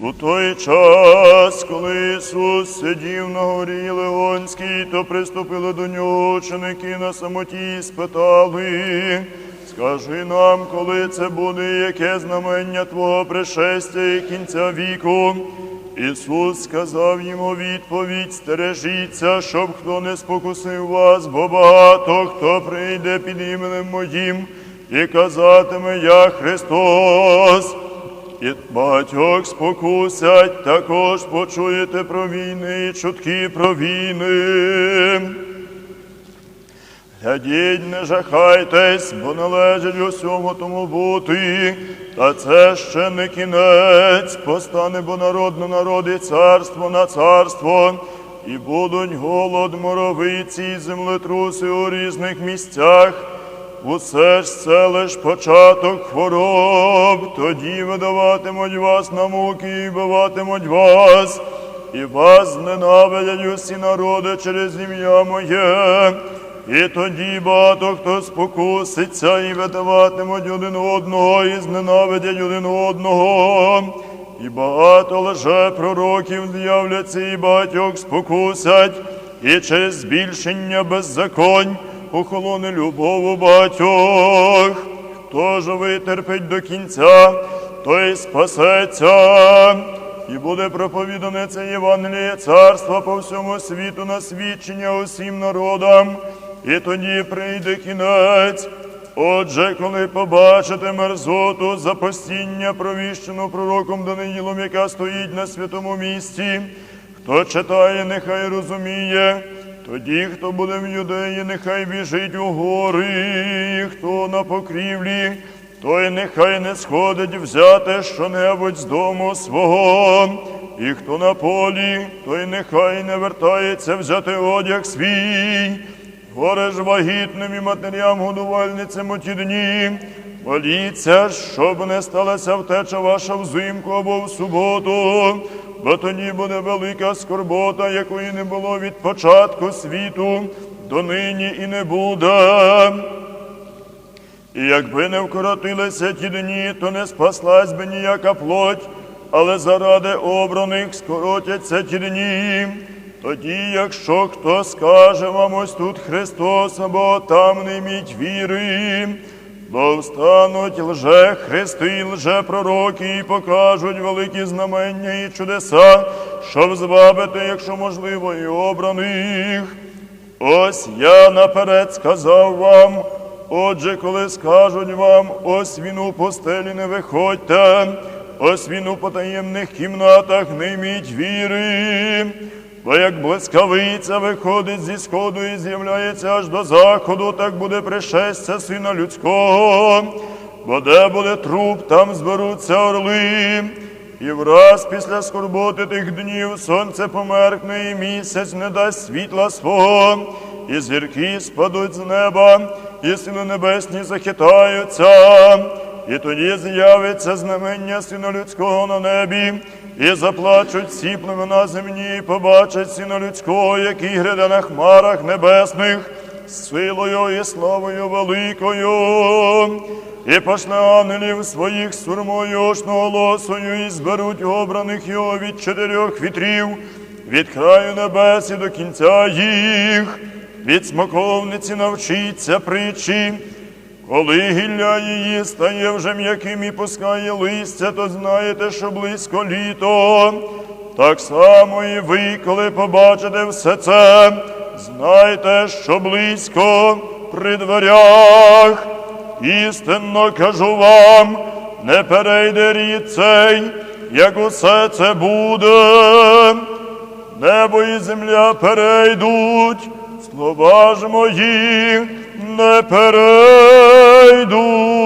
У той час, коли Ісус сидів на горі Леонській, то приступили до нього ученики на самоті і спитали, скажи нам, коли це буде, яке знамення Твого пришестя і кінця віку. Ісус сказав їм у відповідь, стережіться, щоб хто не спокусив вас, бо багато хто прийде під іменем моїм і казатиме Я Христос. І багатьох спокусять, також почуєте про війни і чутки про війни. Глядіть, не жахайтесь, бо належить усьому тому бути, та це ще не кінець, постане бо народ на народ і царство на царство, і будуть голод, моровиці землетруси у різних місцях. Усе ж це лиш початок хвороб, тоді видаватимуть вас на муки і биватимуть вас, і вас зненавидять усі народи через ім'я моє. І тоді багато хто спокуситься і видаватимуть один одного, і зненавидять один одного. І багато лже пророків з'являться, і багатьох спокусять, і через збільшення беззаконь охолоне любов у. Хто ж витерпить до кінця, той спасеться. І буде проповідане це Євангеліє царства по всьому світу на свідчення усім народам, і тоді прийде кінець. Отже, коли побачите мерзоту запостіння, провіщену пророком Даниїлом, яка стоїть на святому місці, хто читає, нехай розуміє. Тоді, хто буде в юдеї, нехай біжить у гори, хто на покрівлі, той нехай не сходить взяти щонебудь з дому свого, і хто на полі, той нехай не вертається взяти одяг свій. Горе ж вагітним і матерям годувальницям у ті дні. Моліться, щоб не сталася втеча ваша взимку або в суботу, бо тоді буде велика скорбота, якої не було від початку світу, до нині і не буде. І якби не вкоротилися ті дні, то не спаслась би ніяка плоть, але заради обраних скоротяться ті дні. Тоді, якщо хто скаже вам ось тут Христос, або там не міть віри, бо встануть лже Христи, лже пророки, і покажуть великі знамення і чудеса, щоб звабити, якщо можливо, і обраних. Ось я наперед сказав вам, отже, коли скажуть вам, ось він у постелі не виходьте, ось він у потаємних кімнатах не міть віри. Бо як блискавиця виходить зі сходу і з'являється аж до заходу, так буде пришестя сина людського, бо де буде труп, там зберуться орли. І враз після скорботи тих днів сонце померкне, і місяць не дасть світла свого, і зірки спадуть з неба, і сили небесні захитаються. І тоді з'явиться знамення сина людського на небі, і заплачуть всі племена земні, і побачать сина людського, який гряде на хмарах небесних, з силою і славою великою. І пошле ангелів своїх сурмою очноголосою, і зберуть обраних його від чотирьох вітрів, від краю небес і до кінця їх, від смоковниці навчиться притчі. Коли гілля її стає вже м'яким і пускає листя, то знаєте, що близько літо. Так само і ви, коли побачите все це, знайте, що близько при дверях. Істинно кажу вам, не перейде рід цей, як усе це буде. Небо і земля перейдуть, слова ж мої не перейдуть. Haidu